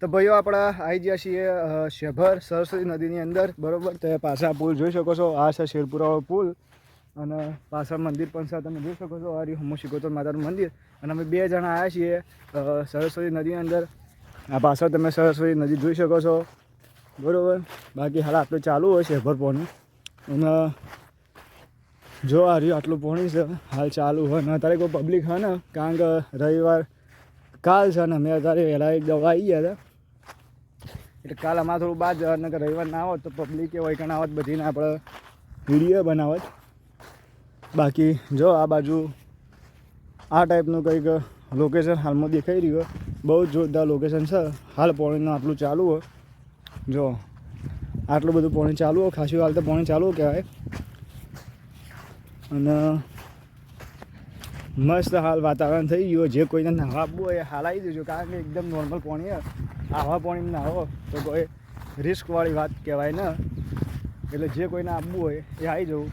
તો ભાઈઓ આપણા આવી ગયા છીએ શેભર સરસ્વતી નદીની અંદર. બરોબર? તો પાછા પુલ જોઈ શકો છો. આ છે શેરપુરાવાળો પુલ. અને પાછળ મંદિર પણ છે. તમે જોઈ શકો છો. આ હમુ શિકોતર માતાનું મંદિર. અને અમે બે જણા આવ્યા છીએ સરસ્વતી નદીની અંદર. આ પાછળ તમે સરસ્વતી નદી જોઈ શકો છો. બરાબર? બાકી હાલ આપણે ચાલુ હોય શેભર પોણી. અને જો આ રહ્યું આટલું પોણી છે, હાલ ચાલુ હોય. ને અત્યારે કોઈ પબ્લિક હોય ને, કારણ કે રવિવાર કાલ છે ને અમે અત્યારે વહેલા એક દવા આવી ગયા હતા. એટલે કાલ અમારે થોડું બાદ જવાનું ને કે રવિવાર ના આવત તો પબ્લિક એ વૈકણ આવત બધીને આપણે વીડિયો બનાવત. બાકી જો આ બાજુ આ ટાઈપનું કંઈક લોકેશન હાલમાં દેખાઈ રહ્યું બહુ જોરદાર લોકેશન છે. હાલ પોણીનું આટલું ચાલુ હોય. જો, આટલું બધું પોણી ચાલુ હોય. ખાસું હાલ તો પોણી ચાલુ કહેવાય. અને મસ્ત હાલ વાતાવરણ થઈ ગયું જે કોઈને નાહવા આપવું હોય હાલ આવી દેજો કારણ કે એકદમ નોર્મલ પાણી છે આવા પાણી નાહો તો કોઈ રિસ્કવાળી વાત કહેવાય ને. એટલે જે કોઈને આપવું હોય એ આવી જવું.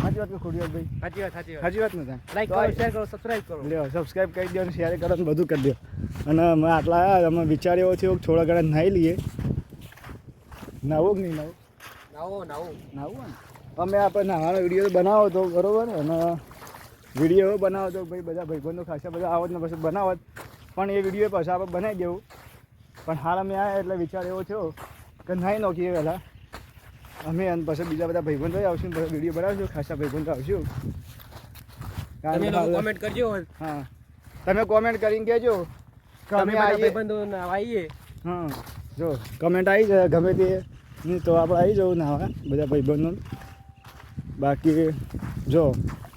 સાચી વાત ખોટી વાત ભાઈ? સાચી વાત સાચી વાત. સાચી વાત નથી લાઈક કરો શેર કરો સબસ્ક્રાઇબ કરો. લ્યો સબસ્ક્રાઈબ કરી દો અને શેર કરો ને બધું કરી દો. અને અમે આટલા અમે વિચાર્યો છે થોડા ઘણા નાહી લઈએ. નાવું કે નહીં નાવું નાવો નાવો નાવું ને અમે આપણે નાવાનો વીડિયો બનાવો તો બરોબર અને વીડિયો બનાવો તો ભાઈ બધા ભાઈબંધો ખાસા બધા આવત ને પછી બનાવત પણ એ વીડિયો પાછા આપણે બનાવી દેવું. પણ હાલ અમે આવ્યા એટલે વિચાર એવો થયો કે નાહી નોખીએ પહેલાં અમે અને પછી બીજા બધા ભાઈબંધો આવશું પછી વીડિયો બનાવશું ખાસા ભાઈબંધો આવશું. કોમેન્ટ કરજો હા. તમે કોમેન્ટ કરીને કહેજો કે અમે ભાઈબંધો આવીએ હા જો કમેન્ટ આવી જાય ગમે તે. તો આપણે આવી જવું નાવા બધા ભાઈબંધો બાકી જો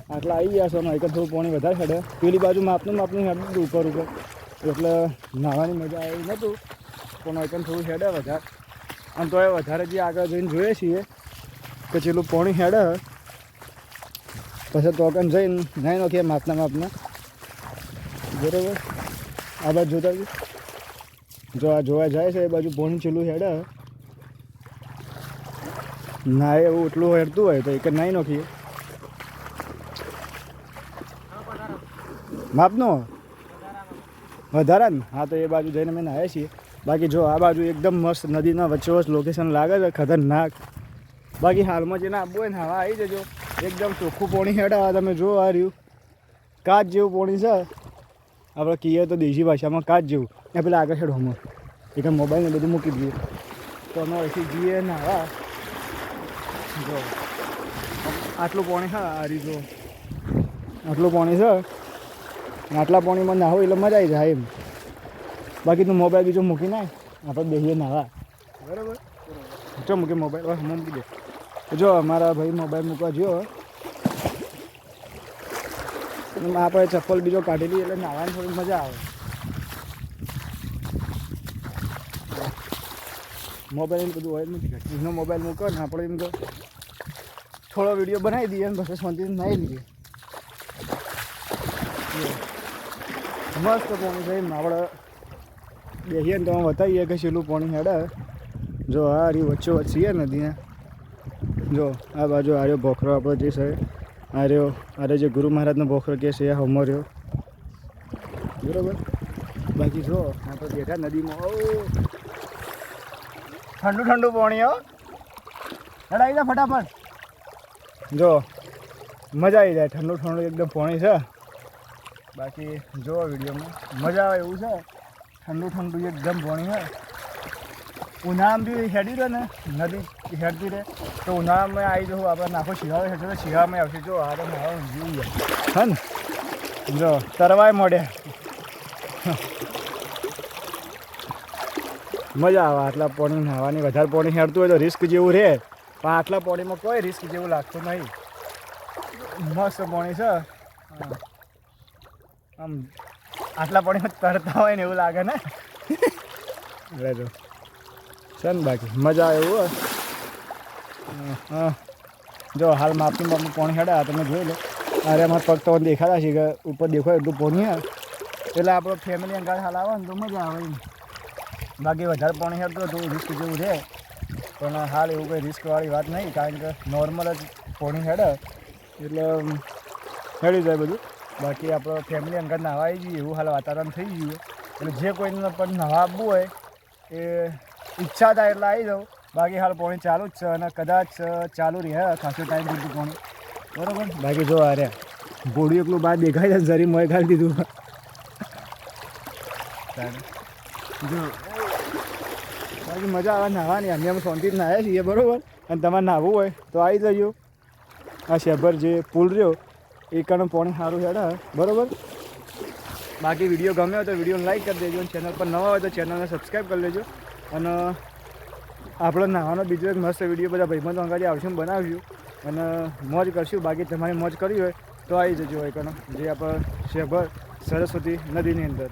આટલા આવી ગયા છો એક થોડું પાણી વધારે ખડે પેલી બાજુ માપનું માપનું હેડ ઉપર ઉપર. એટલે નાહવાની મજા આવી નહોતું. પણ એક થોડું હેડે વધારે. અને તો એ વધારે જે આગળ જઈને જોઈએ છીએ કે ચેલું પોણી હેડે પછી તો કન જઈને નાહી નાખીએ માપના માપના. બરાબર? આ બાજુ જોતા. જો આ જોવા જાય છે એ બાજુ પોણી ચેલું હેડે ના એવું એટલું હેડતું હોય તો એક જ નાઈ નાખીએ. માપનો? વધારે ને હા, તો એ બાજુ જઈને અમે નાહ્યા છીએ. બાકી જો આ બાજુ એકદમ મસ્ત નદીના વચ્ચે વચ્ચે લોકેશન લાગે છે, ખતરનાક. બાકી હાલમાં જેને આપવું હોય ને હવા આવી જજો. એકદમ ચોખ્ખું પોણી હેઠા તમે જો આ રહ્યું. કાચ જેવું પોણી છે. આપણે કહીએ તો દેશી ભાષામાં કાચ જેવું. એ પેલા આગળ હેડ હોમો એક મોબાઈલ ને બધું મૂકી દઈએ. તો અમે અહીંથી જઈએ નાવા જો. આટલું પાણી, હા, આ રીત જો. આટલું પાણી છે. આટલા પાણીમાં નાહો એટલે મજા આવી જાય એમ. બાકી તું મોબાઈલ બીજો મૂકી નાય આપણે બેસીએ નાવા બરાબર. જો મૂકી મોબાઈલ બસ હમણાં મૂકી દે જો અમારા ભાઈ મોબાઈલ મૂકવા જો આપણે ચપ્પલ બીજો કાઢી લઈએ એટલે નાહવાની થોડી મજા આવે. મોબાઈલ બધું હોય નથી એનો મોબાઈલ મૂકો ને આપણે એમ તો થોડો વીડિયો બનાવી દઈએ અને પછી શાંતિથી નાહી લઈએ. મસ્ત પાણી એમ. આપણે બેસીએ ને તો વતાવીએ કે છેલ્લું પાણી હેડે. જો આ રહ્યું વચ્ચે વચ્ચે નદીને જો આ બાજુ આર્યો ભોખરો આપણો જે છે આર્યો રહ્યો જે ગુરુ મહારાજનો ભોખરો કે છે એ હમો રહ્યો. બરોબર? બાકી જો આપણે બેઠા નદીમાં. ઓ! ઠંડુ ઠંડુ પાણી, હો. હડાવી દે ફટાફટ. જો, મજા આવી જાય. ઠંડુ ઠંડુ એકદમ પાણી છે. બાકી જોવો વિડીયોમાં. મજા આવે એવું છે. ઠંડુ ઠંડુ એકદમ ભણી હોય. ઉનાળામાં બી હેડી રહે ને, નદી હેડતી રહે. તો ઉનાળામાં આવી જવું, આપણે નાખો શિયાળો હેઠળ શિયાળામાં આવશે. જો, આ તો મારો જીવી હે ને? જો, તરવાય મળે મજા આવે, આટલા પાણી નાહવાની. વધારે પાણી હેડતું હોય તો રિસ્ક જેવું રહે. પણ આટલા પાણીમાં કોઈ રિસ્ક જેવું લાગતું નહીં. મસ્ત પાણી છે. હા. આમ આટલા પાણીમાં તરતા હોય ને એવું લાગે ને. રહેજો છે ને બાકી? મજા આવે એવું હા, જો હાલ માપની માપનું પાણી હેડા તમે જોઈ લો. અરે અમારા પગ તો દેખાતા છે કે ઉપર દેખાય એટલું પાણી એટલે આપણો ફેમિલી અંગાર હાલ આવે ને તો મજા આવે બાકી વધારે પાણી હેડતું તો રિસ્ક જેવું રહે. પણ હાલ એવું કંઈ રિસ્કવાળી વાત નહીં કારણ કે નોર્મલ જ પાણી હેડે. એટલે હેડી જાય બધું. બાકી આપણો ફેમિલી અંગત નાહવા આવી જઈએ એવું હાલ વાતાવરણ થઈ ગયું એટલે જે કોઈને પણ નાહવા આપવું હોય એ ઈચ્છા થાય એટલે આવી જાઉં. બાકી હાલ પાણી ચાલુ જ છે અને કદાચ ચાલુ રહે, ખાસો ટાઈમ સુધી પાણી. બરાબર? બાકી જો અરે ઘોડું એકલું બહાર દેખાય છે, જરી મોય ખાલી દીધું. જો. બાકી મજા આવે નાહવાની, અમે અમે શાંતિથી નાહ્યા છીએ, બરોબર? અને તમારે નાહવું હોય તો આવી જજો. આ શેભર જે પુલ રહ્યો એ કણ પાણી સારું હેડા. બરોબર? બાકી વીડિયો ગમ્યો હોય તો વિડીયોને લાઈક કરી દેજો અને ચેનલ પર નવા હોય તો ચેનલને સબસ્ક્રાઈબ કરી લેજો. અને આપણો નાવાનો બીજો એક મસ્ત વીડિયો બધા ભાઈબંધો અંગાડી આવશું બનાવીશું. અને મોજ કરશું. બાકી તમારે મોજ કરવી હોય તો આવી જજો કણ જે આપણે શેભર સરસ્વતી નદીની અંદર.